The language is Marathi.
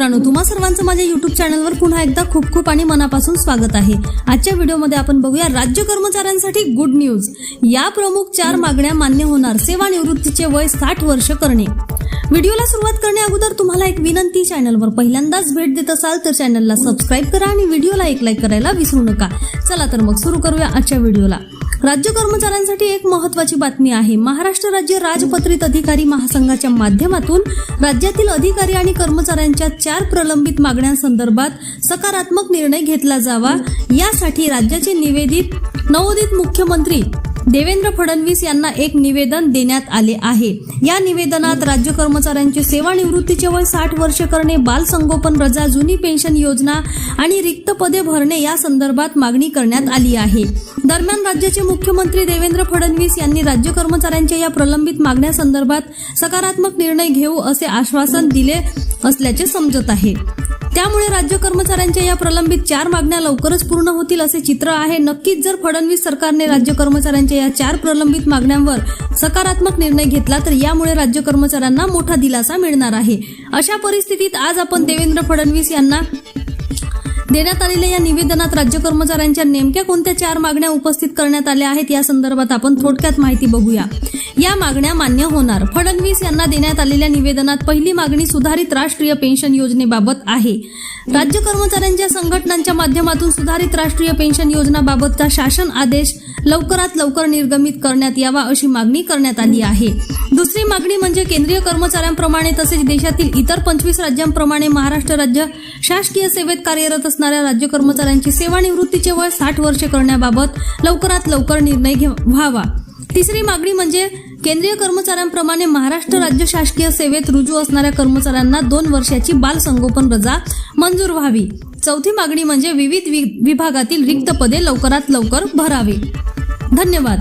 सर्वांचं माझ्या युट्यूब चॅनलवर पुन्हा एकदा खूप खूप आणि मनापासून स्वागत आहे. आजच्या व्हिडिओमध्ये आपण बघूया राज्य कर्मचाऱ्यांसाठी गुड न्यूज या प्रमुख चार मागण्या मान्य होणार सेवानिवृत्तीचे वय साठ वर्ष करणे. व्हिडिओला सुरुवात करण्या अगोदर तुम्हाला एक विनंती चॅनलवर पहिल्यांदाच भेट देत असाल तर चॅनलला सबस्क्राईब करा आणि व्हिडिओला एक लाईक करायला विसरू नका. चला तर मग सुरू करूया आजच्या व्हिडिओला. राज्य कर्मचाऱ्यांसाठी एक महत्वाची बातमी आहे. महाराष्ट्र राज्य राजपत्रित अधिकारी महासंघाच्या माध्यमातून राज्यातील अधिकारी आणि कर्मचाऱ्यांच्या चार प्रलंबित मागण्यांसंदर्भात सकारात्मक निर्णय घेतला जावा. यासाठी राज्याचे निवेदित नवोदित मुख्यमंत्री देवेंद्र फडणवीस यांना एक निवेदन देण्यात आले आहे. या निवेदनात राज्य कर्मचाऱ्यांचे सेवानिवृत्तीचे वय साठ वर्ष करणे बालसंगोपन रजा जुनी पेन्शन योजना आणि रिक्त पदे भरणे या संदर्भात मागणी करण्यात आली आहे. दरम्यान राज्याचे मुख्यमंत्री देवेंद्र फडणवीस यांनी राज्य कर्मचाऱ्यांच्या या प्रलंबित मागण्यासंदर्भात सकारात्मक निर्णय घेऊ असे आश्वासन दिले असल्याचे समजत आहे. त्यामुळे राज्य कर्मचाऱ्यांच्या या प्रलंबित चार मागण्या लवकरच पूर्ण होतील असे चित्र आहे. नक्कीच जर फडणवीस सरकारने राज्य कर्मचाऱ्यांच्या या चार प्रलंबित मागण्यांवर सकारात्मक निर्णय घेतला तर यामुळे राज्य कर्मचाऱ्यांना मोठा दिलासा मिळणार आहे. अशा परिस्थितीत आज आपण देवेंद्र फडणवीस यांना देण्यात आलेल्या या निवेदनात राज्य कर्मचाऱ्यांच्या नेमक्या कोणत्या चार मागण्या उपस्थित करण्यात आल्या आहेत या संदर्भात आपण थोडक्यात माहिती बघूया. या मागण्या मान्य होणार. फडणवीस यांना देण्यात आलेल्या निवेदनात पहिली मागणी सुधारित राष्ट्रीय पेन्शन योजनेबाबत आहे. राज्य कर्मचाऱ्यांच्या संघटनांच्या माध्यमातून सुधारित राष्ट्रीय पेन्शन योजनाबाबतचा शासन आदेश लवकरात लवकर निर्गमित करण्यात यावा अशी मागणी करण्यात आली आहे. दुसरी मागणी म्हणजे केंद्रीय कर्मचाऱ्यांप्रमाणे तसेच देशातील इतर पंचवीस राज्यांप्रमाणे महाराष्ट्र राज्य शासकीय सेवेत कार्यरत असणाऱ्या राज्य कर्मचाऱ्यांची सेवानिवृत्तीचे वय साठ वर्षे करण्याबाबत लवकरात लवकर निर्णय घे- व्हावा. तिसरी मागणी म्हणजे केंद्रीय कर्मचाऱ्यांप्रमाणे महाराष्ट्र राज्य शासकीय सेवेत रुजू असणाऱ्या कर्मचाऱ्यांना दोन वर्षाची बाल संगोपन रजा मंजूर व्हावी. चौथी मागणी म्हणजे विविध वि- विभागातील रिक्त पदे लवकरात लवकर भरावे. धन्यवाद.